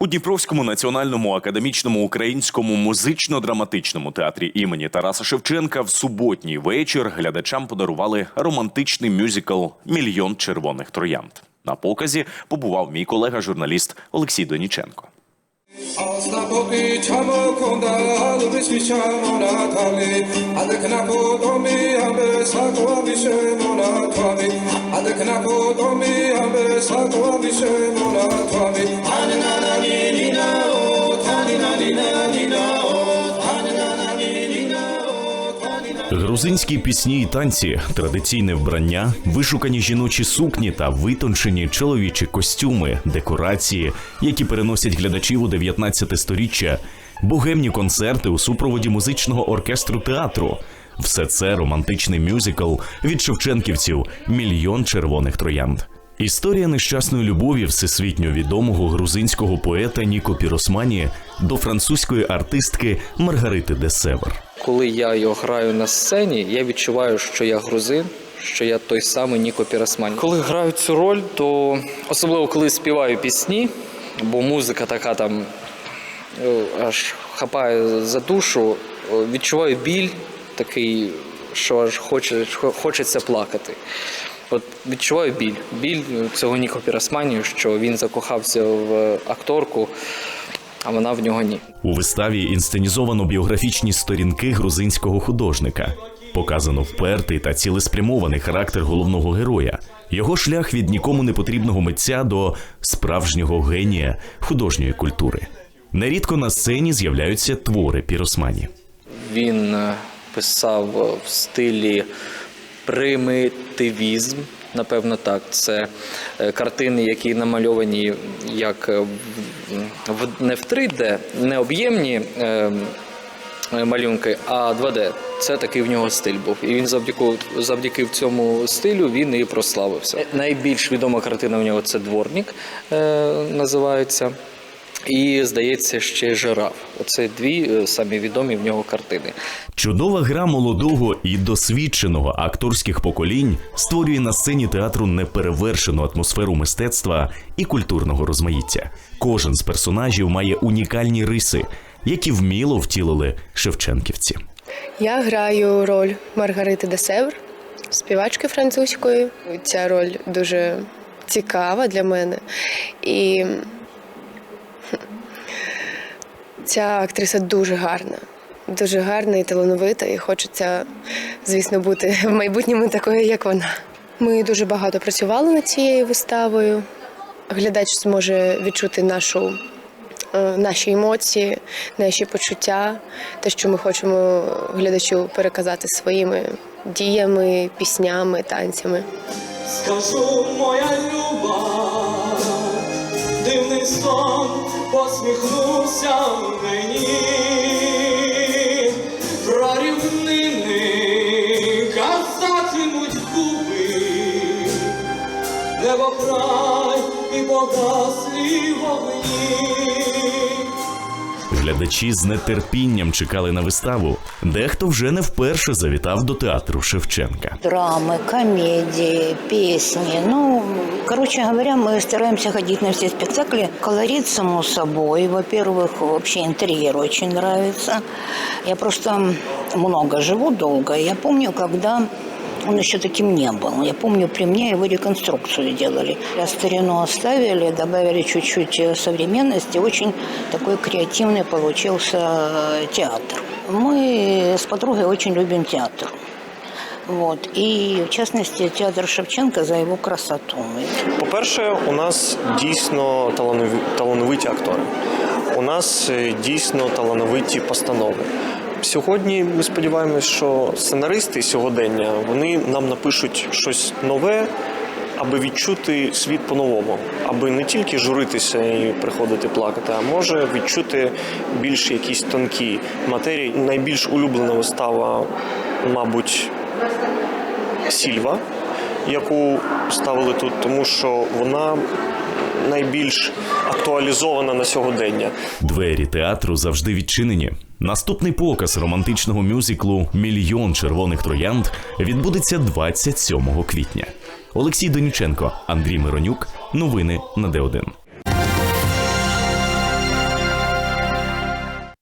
У Дніпровському національному академічному українському музично-драматичному театрі імені Тараса Шевченка в суботній вечір глядачам подарували романтичний мюзикл Мільйон червоних троянд. На показі побував мій колега журналіст Олексій Доніченко. Грузинські пісні і танці, традиційне вбрання, вишукані жіночі сукні та витончені чоловічі костюми, декорації, які переносять глядачів у 19 сторіччя, богемні концерти у супроводі музичного оркестру театру. Все це романтичний мюзикл від шевченківців Мільйон червоних троянд. Історія нещасної любові всесвітньо відомого грузинського поета Ніко Піросмані до французької артистки Маргарити де Север. Коли я його граю на сцені, я відчуваю, що я грузин, що я той самий Ніко Пірасмані. Коли граю цю роль, то особливо коли співаю пісні, бо музика така там е, аж хапає за душу, е, відчуваю біль такий, що аж хоче, хочеться плакати. От відчуваю біль. Біль цього Ніко Пірасмані, що він закохався в акторку, а вона в нього ні. У виставі інсценізовано біографічні сторінки грузинського художника. Показано впертий та цілеспрямований характер головного героя, його шлях від нікому не потрібного митця до справжнього генія художньої культури. Нерідко на сцені з'являються твори піросмані. Він е, писав в стилі примітивізм. Напевно, так. Це е, картини, які намальовані як е, не в 3D, не об'ємні е, малюнки, а 2D. Це такий в нього стиль був. І він завдяки, завдяки цьому стилю він і прославився. Найбільш відома картина в нього це дворник називається. І, здається, ще жираф. Оце дві е, самі відомі в нього картини. Чудова гра молодого і досвідченого акторських поколінь створює на сцені театру неперевершену атмосферу мистецтва і культурного розмаїття. Кожен з персонажів має унікальні риси, які вміло втілили шевченківці. Я граю роль Маргарити де Севр, співачки французької. Ця роль дуже цікава для мене. І ця актриса дуже гарна. Дуже гарна і талановита, і хочеться, звісно, бути в майбутньому такою, як вона. Ми дуже багато працювали над цією виставою. Глядач зможе відчути нашу е, наші емоції, наші почуття, те, що ми хочемо глядачу переказати своїми діями, піснями, танцями. Скажу, моя люба, сон посміхнувся мені, про рівнини казатимуть губи, небо край і погаслі вогні Глядачі з нетерпінням чекали на виставу. Дехто вже не вперше завітав до театру Шевченка. Драмы, комедии, песни. Ну, короче говоря, мы стараемся ходить на все спектакли. Колорит, само собой. Во-первых, вообще интерьер очень нравится. Я просто много живу, долго. Я помню, когда он еще таким не был. Я помню, при мне его реконструкцию делали. Я старину оставили, добавили чуть-чуть э, современности. Очень такой креативный получился э, театр. Мы с подругой очень любим театр. Вот. И в частности театр Шевченко за его красоту. По-перше, у нас дійсно таланові- талановиті актори. У нас е, дійсно талановиті постанови. Сьогодні ми сподіваємось, що сценаристи сьогодення вони нам напишуть щось нове, аби відчути світ по-новому, аби не тільки журитися і приходити плакати, а може відчути більш якісь тонкі матерії. Найбільш улюблена вистава, мабуть, Сільва, яку ставили тут, тому що вона найбільш актуалізована на сьогодення. Двері театру завжди відчинені. Наступний показ романтичного мюзиклу Мільйон червоних троянд відбудеться 27 квітня. Олексій Доніченко, Андрій Миронюк. Новини на Д1.